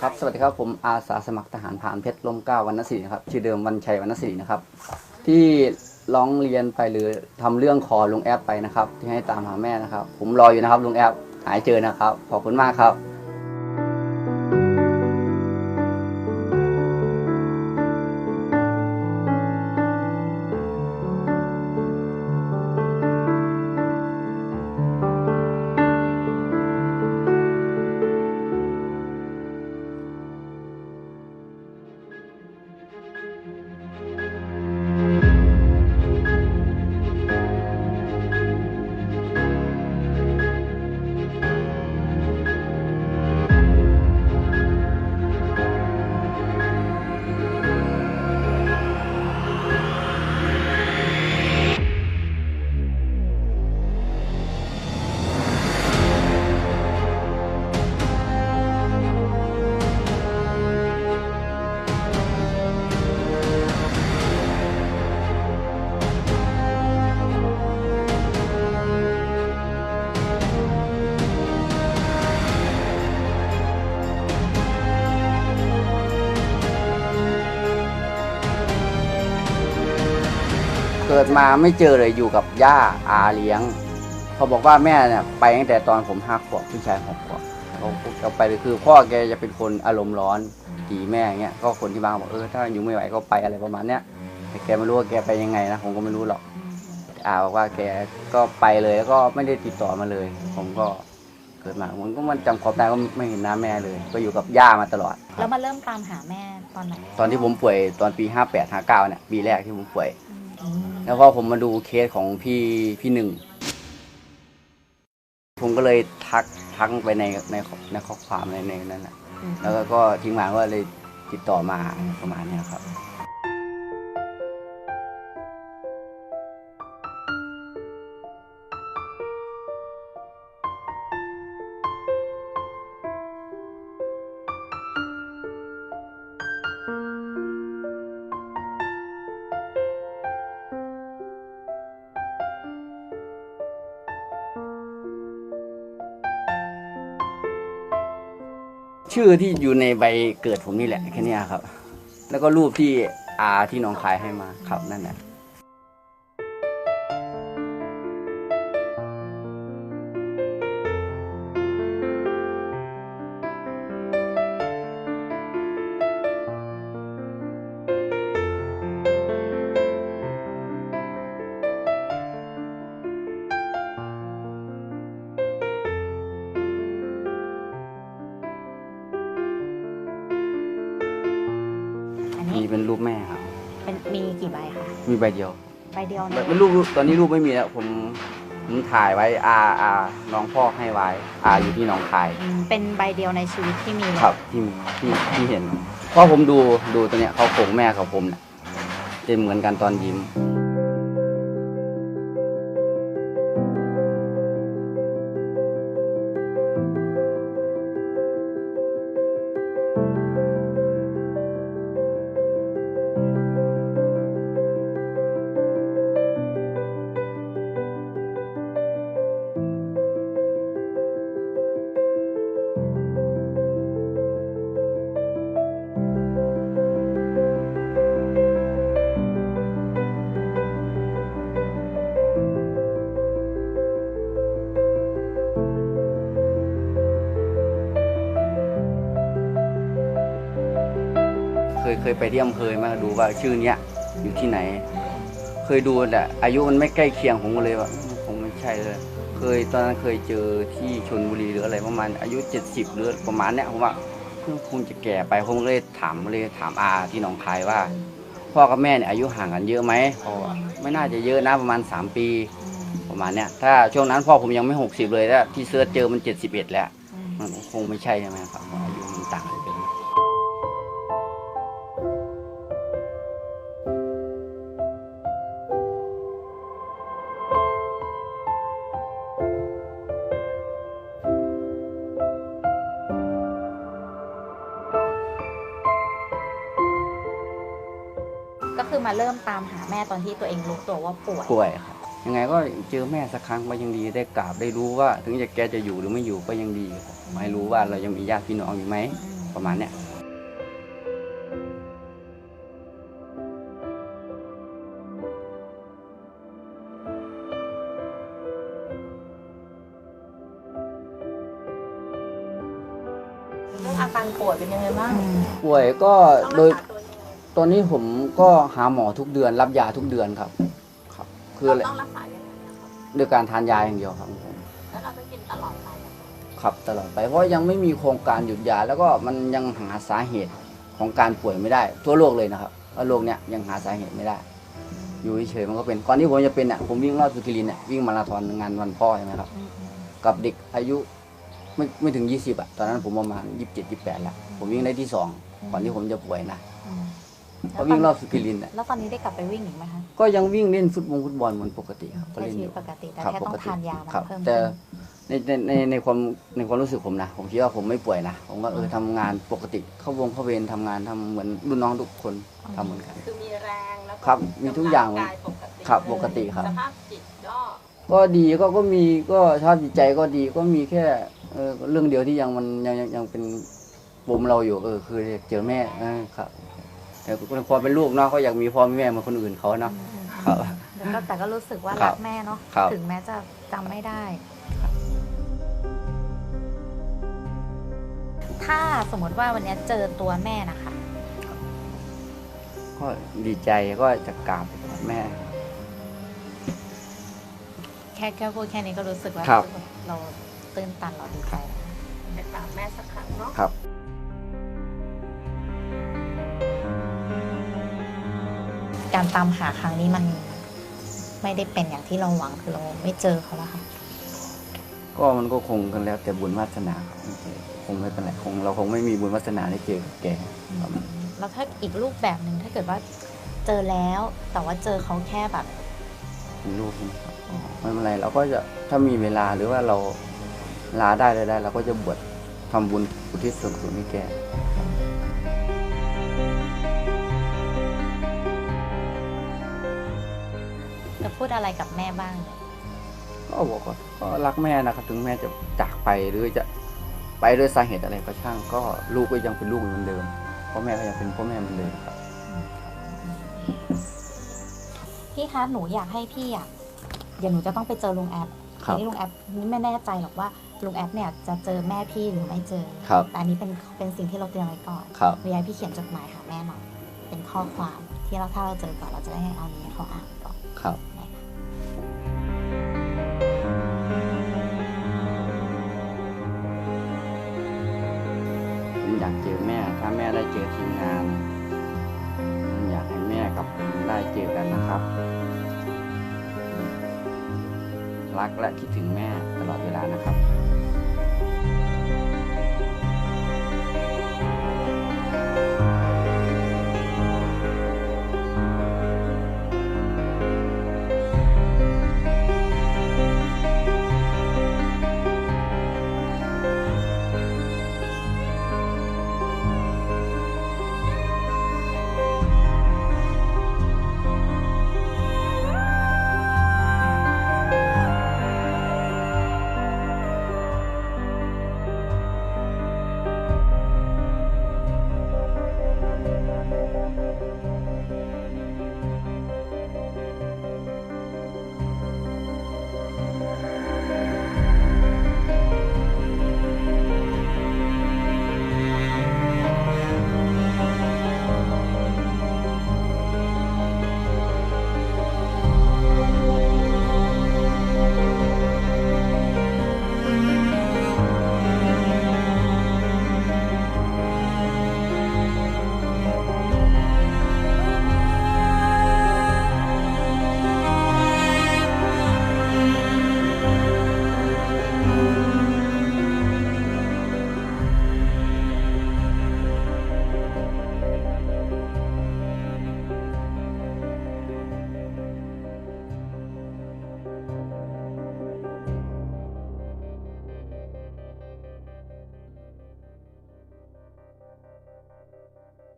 ครับ สวัสดีครับ ผมอาสาสมัครทหารผ่านเพชรลมเก้าวันนศรีนะครับ ชื่อเดิมวันชัยวันนศรีนะครับ ที่ร้องเรียนไปหรือทำเรื่องขอลุงแอปไปนะครับ ที่ให้ตามหาแม่นะครับ ผมรออยู่นะครับลุงแอปหายเจอนะครับ ขอบคุณมากครับ กิดมาไม่เจอเลยอยู่กับย่าอาเลี้ยง เขาบอกว่าแม่เนี่ยไปตั้งแต่ตอนผมห้าขวบพี่ชายหกขวบเขาเขาไปเลยคือพ่อแกจะเป็นคนอารมณ์ร้อนตีแม่อย่างเงี้ยก็คนที่บ้านบอกเออถ้าอยู่ไม่ไหวก็ไปอะไรประมาณเนี้ยแต่แกไม่รู้ว่าแกไปยังไงนะผมก็ไม่รู้หรอกอาบอกว่าแกก็ไปเลยแล้วก็ไม่ได้ติดต่อมาเลย ผมก็เกิดมาผมก็มันจำความได้ก็ไม่เห็นหน้าแม่เลย ก็อยู่กับย่ามาตลอด แล้วมาเริ่มตามหาแม่ตอนไหนตอนที่ผมป่วยตอนปี 58 59เนี่ยปีแรกที่ผมป่วย อืม แล้วพอผมมาดูเคสของพี่พี่หนึ่ง ผมก็เลยทักทักไปในในในข้อความในในนั้นแหละแล้วก็ก็ทิ้งมาว่าเลยติดต่อมาประมาณเนี้ยครับ ชื่อที่อยู่ในใบเกิดผมนี่แหละแค่นี้ครับ แล้วก็รูปที่อาที่น้องคายให้มาครับนั่นแหละ มีใบเดียวใบเดียวใบนะเป็นรูปตอนนี้รูปไม่มีแล้วผมผมถ่ายไว้อาอาน้องพ่อให้ไว้อาอยู่ที่หน้องคาย อืมเป็นใบเดียวในชีวิตที่มีครับที่ที่ที่เห็นเพราะผมดูดูตัวเนี้ยเขาโคงแม่กับผมเนี่ยจะเหมือนกันตอนยิ้ม ยเคยไปที่อำเภอมาดูว่าชื่อเนี้ยอยู่ที่ไหน เคยดูแต่อายุมันไม่ใกล้เคียงผมก็เลยว่าอืมคงไม่ใช่เลย เคยตอนนั้นเคยเจอที่ชนบุรีหรืออะไรประมาณอายุ 70หรือประมาณเนี้ยผมว่าเพิ่งคงจะแก่ไปผมเลยถามเลยถามอาที่หนองคายว่า พ่อกับแม่เนี่ยอายุห่างกันเยอะไหมเขาบอไม่น่าจะเยอะนะประมาณ 3 ปีประมาณเนี้ยถ้าช่วงนั้นพ่อผมยังไม่ 60 เลยถ้าที่เซิร์ชเจอมัน 71 แล้วอืมมันคงไม่ใช่ใช่ไหมครับอายุ ก็คือมาเริ่มตามหาแม่ตอนที่ตัวเองรู้ตัวว่าป่วย ป่วยครับยังไงก็เจอแม่สักครั้งก็ยังดีได้กราบได้รู้ว่า ถึงจะแกจะอยู่หรือไม่อยู่ก็ยังดีครับไม่รู้ว่าเรายังมีญาติพี่น้องอยู่ไหมอืมประมาณเนี้ยเรื่องอาการป่วยเป็นยังไงบ้างป่วยก็ต้องโดรัยกษา ตัวยังไงตอนนี้ผมก็หาหมอทุกเดือน รับยาทุกเดือนครับ ครับ คืออะไรเราต้องรักษายังไงนะครับด้วยการทานยาอย่างเดียวครับผมแล้วเราต้องกินตลอดไปอะครับตลอดไปเพราะยังไม่มีโครงการหยุดยา แล้วก็มันยังหาสาเหตุของการป่วยไม่ได้ ทั่วโลกเลยนะครับว่าโรคเนี้ยยังหาสาเหตุไม่ได้ อยู่เฉยๆมันก็เป็นก่อนที่ผมจะเป็นอะผมวิ่งรอบสุกิรินเนี่ยวิ่งมาราธอนงานวันพ่อใช่ไหมครับ กับเด็กอายุไม่ไม่ถึง 20อะตอนนั้นผมประมาณ 27 28แล้วผมวิ่งได้ที่สองก่อนที่ผมจะป่วยนะ เพราะวิ่งรอบสุกิรินอะแล้วตอนนี้ได้กลับไปวิ่งอีกไหมคะ ก็ยังวิ่งเล่นฟุตบอลฟุตบอลเหมือนปกติครับก็ใช้เล่นชีอวิตยู่ ปกติแต่ครับแค่ต้องทานยามาครับ เพิ่มแต่ขึ้น ในในในในความในความรู้สึกผมนะ ผมคิดว่าผมไม่ป่วยนะ ผมก็เออทำงานปกติเข้าวงเข้าเวรทำงานทำเหมือนรุ่นน้องทุกคนทำเหมือนกัน คือมีแรงแล้วก็ครับมีทุกอย่างร่กายปกติครับปกติครับ สภาพจิตก็ก็ดีก็ก็มีก็สภาพจิตใจก็ดีก็มีแค่เออเรื่องเดียวที่ยังมันยังยังยังเป็นปมเราอยู่ เออ คือเจอแม่เออครับ แต่พอเป็นลูกเนาะก็อยากมีพ่อมีแม่เหมือนคนอื่นเขาเนาะครับแต่ก็แต่ก็รู้สึกว่าครัรับกแม่เนาะครับถึงแม้จะจำไม่ได้ ถ้าสมมติว่าวันเนี้ยเจอตัวแม่นะคะ ก็ดีใจก็จะกราบแม่ แค่แค่พูดแค่นี้ก็รู้สึกว่าครับเราตื้นตันเราดีใจแล้วไปกราบแม่สักครั้งเนาะ การตามหาครั้งนี้มันไม่ได้เป็นอย่างที่เราหวังคือเราไม่เจอเขาแล้วค่ะก็มันก็คงกันแล้วแต่บุญวาสนาครับคงไม่เป็นไรคงเราคงไม่มีบุญวาสนาได้เจอกับแกครับแล้วถ้าอีกรูปแบบหนึ่งถ้าเกิดว่าเจอแล้วแต่ว่าเจอเขาแค่แบบเป็นลูกใช่ไหมครับไม่เป็นไรเราก็จะถ้ามีเวลาหรือว่าเราลาได้เลยได้เราก็จะบวชทำบุญอุทิศส่วนกุศลให้แก ดอะไรกับแม่บ้าง ก็บอกว่าก็รักแม่นะครับ ถึงแม่จะจากไปหรือจะไปด้วยสาเหตุอะไรก็ช่าง ก็ลูกก็ยังเป็นลูกเหมือนเดิมพ่อแม่ก็ยังเป็นพ่อแม่เหมือนเดิมครับ พี่คะหนูอยากให้พี่อยากเดี๋ยวหนูจะต้องไปเจอลุงแอปครับทีนี้ลุงแอปนี่ไม่แน่ใจหรอกว่าลุงแอปเนี่ยจะเจอแม่พี่หรือไม่เจอ ครับ แต่อันนี้เป็นเป็นสิ่งที่เราเตรียมไว้ก่อนครับหนูอยากให้พี่เขียนจดหมายหาแม่หน่อยเป็นข้อความที่เราถ้าเราเจอก่อนเราจะได้ให้เอานี้ให้เขาอ่านก่อน ครับ เจอแม่ ถ้าแม่ได้เจอทีมงานผมอยากให้แม่กับผมได้เจอกันนะครับ รักและคิดถึงแม่ตลอดเวลานะครับ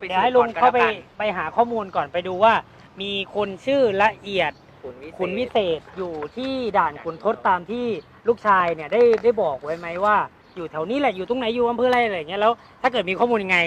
เดี๋ยวให้ลุงเข้าไปไปหาข้อมูลก่อนไปดูว่า มีคนชื่อละเอียดขุนวิเศษอยู่ที่ด่านขุนทศตามที่ลูกชายเนี่ยได้ได้บอกไว้ไหมว่า อยู่แถวนี้แหละอยู่ตรงไหนอยู่อำเภออะไรอะไรอย่างเงี้ยแล้ว ถ้าเกิดมีข้อมูลยังไง